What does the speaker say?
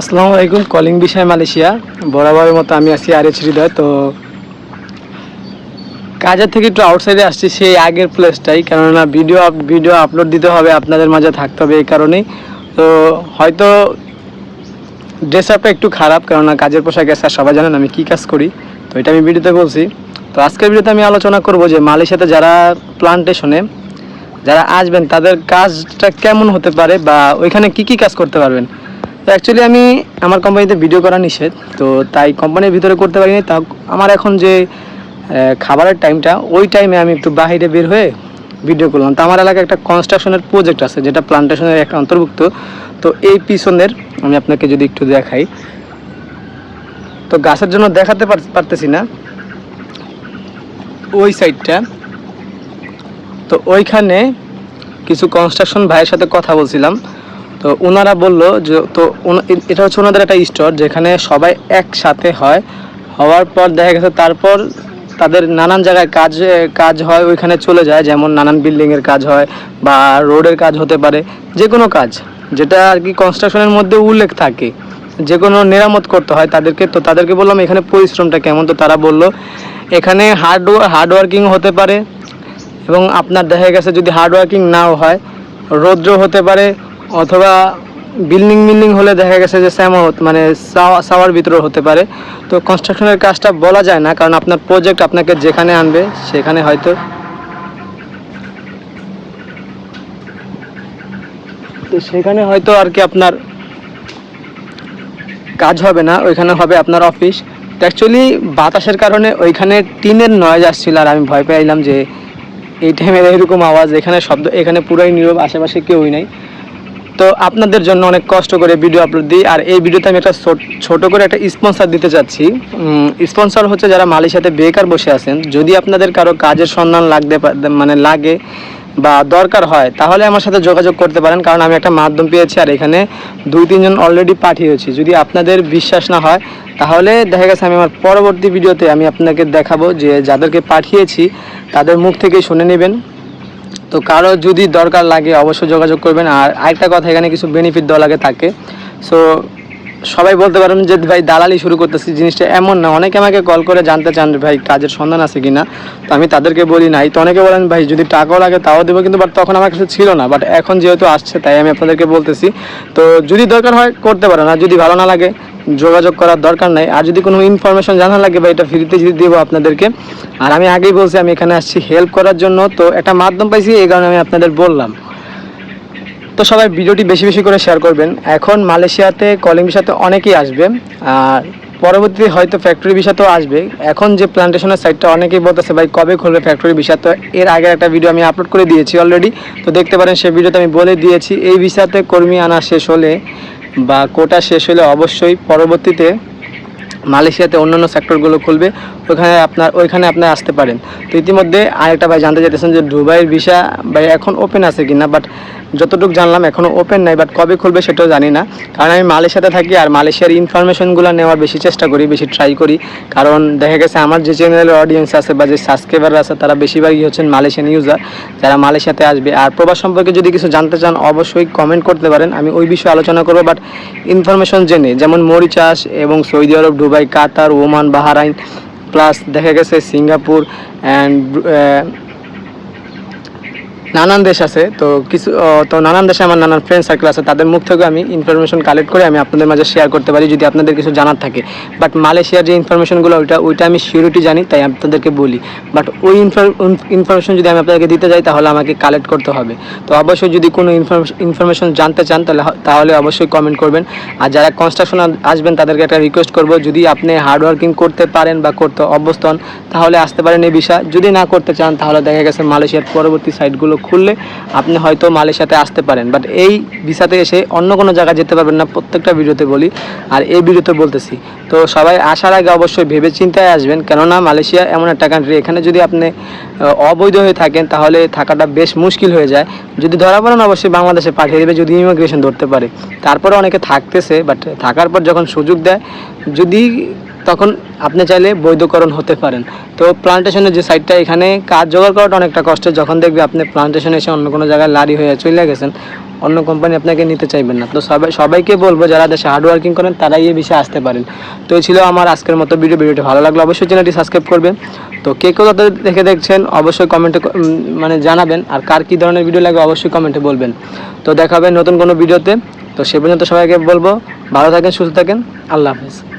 আসসালামু আলাইকুম কলিং বিষয় মালয়েশিয়া। বরাবরের মতো আমি আছি আর এইচ হৃদয়, তো কাজের থেকে একটু আউটসাইডে আসছি, সেই আগের প্লেসটাই কেননা ভিডিও ভিডিও আপলোড দিতে হবে, আপনাদের মাঝে থাকতে হবে এই কারণেই। তো হয়তো ড্রেস আপটা একটু খারাপ, কেননা কাজের পোশাক আর সবাই জানেন আমি কী কাজ করি, তো এটা আমি ভিডিওতে বলছি। তো আজকের ভিডিওতে আমি আলোচনা করব যে মালয়েশিয়াতে যারা প্লান্টেশনে যারা আসবেন, তাদের কাজটা কেমন হতে পারে বা ওইখানে কি কি কাজ করতে পারবেন। তো অ্যাকচুয়ালি আমি আমার কোম্পানিতে ভিডিও করা নিষেধ, তো তাই কোম্পানির ভিতরে করতে পারিনি। তা আমার এখন যে খাবারের টাইমটা ওই টাইমে আমি একটু বাইরে বের হয়ে ভিডিও করলাম। তো আমার এলাকায় একটা কনস্ট্রাকশনের প্রজেক্ট আছে, যেটা প্লান্টেশনের একটা অন্তর্ভুক্ত। তো এই পিছনের আমি আপনাকে যদি একটু দেখাই। তো গাছের জন্য দেখাতে পার- পারতেছি না। ওই সাইডটা তো ওইখানে কিছু কনস্ট্রাকশন ভাইয়ের সাথে কথা বলছিলাম। তো ওনারা বলল যে, তো এটা হচ্ছে ওনাদের একটা স্টোর যেখানে সবাই একসাথে হয়। হওয়ার পর দেখা গেছে তারপর তাদের নানান জায়গায় কাজ কাজ হয়, ওইখানে চলে যায়। যেমন নানান বিল্ডিংয়ের কাজ হয় বা রোডের কাজ হতে পারে যে কোনো কাজ। যেটা আর কি কনস্ট্রাকশনের মধ্যে উল্লেখ থাকে। যে কোনো মেরামত করতে হয় তাদেরকে। তো তাদেরকে বললাম, এখানে পরিশ্রমটা কেমন? তো তারা বলল, এখানে হার্ড হার্ড ওয়ার্কিং হতে পারে এবং আপনার দেখা গেছে যদি হার্ড ওয়ার্কিং নাও হয়, রৌদ্র হতে পারে অথবা বিল্ডিং বিল্ডিং হলে দেখা গেছে যে স্যামো মানে সাওয়া- সাওয়ার ভিতরে হতে পারে। তো কনস্ট্রাকশনের কাজটা বলা যায় না, কারণ আপনার প্রজেক্ট আপনাকে যেখানে আনবে সেখানে হয়তো তো সেখানে হয়তো আর কি আপনার কাজ হবে না, ওইখানে হবে আপনার অফিস তো অ্যাকচুয়ালি বাতাসের কারণে ওইখানে টিনের নয়েজ আসছিল আর আমি ভয় পেয়েছিলাম যে এই টাইমে এরকম আওয়াজ, এখানে শব্দ, এখানে পুরোই নীরব, আশেপাশে কেউই নাই। তো আপনাদের জন্য অনেক কষ্ট করে ভিডিও আপলোড দিই। আর এই ভিডিওতে আমি একটা ছোট- করে একটা স্পন্সর দিতে চাচ্ছি। স্পন্সর হচ্ছে যারা মালয়েশিয়াতে বেকার বসে আছেন। যদি আপনাদের কারও কাজের সন্ধান লাগতে মানে লাগে বা দরকার হয়, তাহলে আমার সাথে যোগাযোগ করতে পারেন। কারণ আমি একটা মাধ্যম পেয়েছি আর এখানে দুই, তিনজন অলরেডি পাঠিয়েছি। যদি আপনাদের বিশ্বাস না হয়, তাহলে দেখা গেছে আমি আমার পরবর্তী ভিডিওতে আমি আপনাকে দেখাবো যে যাদেরকে পাঠিয়েছি, তাদের মুখ থেকেই শুনে নেবেন। তো কারও যদি দরকার লাগে, অবশ্যই যোগাযোগ করবেন। আর আরেকটা কথা, এখানে কিছু বেনিফিট দেওয়া লাগে থাকে। সো সবাই বলতে পারেন যে, ভাই, দালালি শুরু করতেছি, জিনিসটা এমন না। অনেকে আমাকে কল করে জানতে চান ভাই, কাজের সন্ধান আছে কি না তো আমি তাদেরকে বলি নাই। তো অনেকে বলেন, ভাই, যদি টাকাও লাগে তাও দেবো। কিন্তু বাট তখন আমার কাছে ছিল না। বাট এখন যেহেতু আসছে, তাই আমি আপনাদেরকে বলতেছি। তো যদি দরকার হয়, করতে পারেন। আর যদি ভালো না লাগে যোগাযোগ করার দরকার নাই। আর যদি কোনো ইনফরমেশন জানা লাগে বা এটা ফ্রিতে যদি দেবো আপনাদেরকে। আর আমি আগেই বলছি, আমি এখানে আসছি হেল্প করার জন্য। তো একটা মাধ্যম পাইছি, এই কারণে আমি আপনাদের বললাম। তো সবাই ভিডিওটি বেশি বেশি করে শেয়ার করবেন। এখন মালয়েশিয়াতে কলিং বিষয়তে অনেকেই আসবে। আর পরবর্তীতে হয়তো ফ্যাক্টরি বিষয়তেও আসবে। এখন যে প্লান্টেশনের সাইটটা অনেকেই বলতেছে, ভাই, কবে খুলবে ফ্যাক্টরি বিষয়? তো এর আগে একটা ভিডিও আমি আপলোড করে দিয়েছি অলরেডি তো দেখতে পারেন, সেই ভিডিওতে আমি বলে দিয়েছি, এই বিষয়তে কর্মী আনা শেষ হলে বা কোটা শেষ হলে অবশ্যই পরবর্তীতে মালয়েশিয়াতে অন্যান্য সেক্টরগুলো খুলবে, ওখানে আপনার, ওইখানে আপনি আসতে পারেন। তো ইতিমধ্যে আরেকটা ভাই জানতে চাইতেছেন যে দুবাইয়ের ভিসা ভাই এখন ওপেন আছে কি না বাট যতটুকু জানলাম এখনও ওপেন নাই বাট কবে খুলবে সেটাও জানি না। কারণ আমি মালয়েশিয়াতে থাকি আর মালয়েশিয়ার ইনফরমেশনগুলো নেওয়ার বেশি চেষ্টা করি, বেশি ট্রাই করি। কারণ দেখা গেছে আমার যে চ্যানেলের অডিয়েন্স আছে বা যে সাবস্ক্রাইবার আছে, তারা বেশিরভাগই হচ্ছেন মালয়েশিয়ান ইউজার যারা মালয়েশিয়াতে আসবে। আর প্রবাস সম্পর্কে যদি কিছু জানতে চান, অবশ্যই কমেন্ট করতে পারেন। আমি ওই বিষয়ে আলোচনা করব বাট ইনফরমেশন জেনে, যেমন মরি চাষ এবং Saudi Arab, Dubai, Qatar, Oman, Bahrain plus দেখা গেছে সিঙ্গাপুর অ্যান্ড নানান দেশ আছে, তো কিছু তো নানান দেশে আমার নানান ফ্রেন্ড সার্কেল আছে, তাদের মুখ থেকে আমি ইনফরমেশন কালেক্ট করে আমি আপনাদের মাঝে শেয়ার করতে পারি, যদি আপনাদের কিছু জানার থাকে। বাট মালয়েশিয়ার যে ইনফরমেশনগুলো ওইটা ওইটা আমি সিউরিটি জানি, তাই আপনাদেরকে বলি। বাট ওই ইনফরমেশন যদি আমি আপনাদেরকে দিতে যাই, তাহলে আমাকে কালেক্ট করতে হবে। তো অবশ্যই যদি কোনো ইনফরমেশন জানতে চান, তাহলে তাহলে অবশ্যই কমেন্ট করবেন। আর যারা কনস্ট্রাকশন আসবেন, তাদেরকে একটা রিকোয়েস্ট করব, যদি আপনি হার্ড ওয়ার্কিং করতে পারেন বা করতে অভ্যস্ত হন, তাহলে আসতে পারেন এই বিষয়। যদি না করতে চান, তাহলে দেখা গেছে মালয়েশিয়ার পরবর্তী সাইটগুলো খুললে আপনি হয়তো মালয়েশিয়াতে আসতে পারেন। বাট এই ভিসাতে এসে অন্য কোনো জায়গায় যেতে পারবেন না, প্রত্যেকটা ভিডিওতে বলি। আর এই ভিডিওতে বলতেছি, তো সবাই আসার আগে অবশ্যই ভেবে চিন্তায় আসবেন। কেননা মালয়েশিয়া এমন একটা কান্ট্রি এখানে যদি আপনি অবৈধ হয়ে থাকেন, তাহলে থাকাটা বেশ মুশকিল হয়ে যায়। যদি ধরা পড়েন অবশ্যই বাংলাদেশে পাঠিয়ে দেবে, যদি ইমিগ্রেশন ধরতে পারে। তারপরে অনেকে থাকতেছে বাট থাকার পর যখন সুযোগ দেয়, যদি তখন আপনি চাইলে বৈধকরণ হতে পারেন। তো প্লান্টেশনের যে সাইডটা এখানে কাজ জোগাড় করাটা অনেকটা কষ্ট যখন দেখবে আপনি প্লান্টেশনে এসে অন্য কোনো জায়গায় লারি হয়ে চলে গেছেন, অন্য কোম্পানি আপনাকে নিতে চাইবেন না। তো সবাই, সবাইকে বলব, যারা দেশে হার্ড ওয়ার্কিং করেন, তারাই এই বিষয়ে আসতে পারেন। তো এই ছিল আমার আজকের মতো ভিডিও ভিডিওটি ভালো লাগল অবশ্যই চ্যানেলটি সাবস্ক্রাইব করবেন। তো কে কেউ তাদের দেখে দেখছেন, অবশ্যই কমেন্টে মানে জানাবেন। আর কার কী ধরনের ভিডিও লাগে অবশ্যই কমেন্টে বলবেন। তো দেখাবেন নতুন কোনো ভিডিওতে তো সে পর্যন্ত সবাইকে বলব, ভালো থাকেন, সুস্থ থাকেন। আল্লাহ হাফিজ।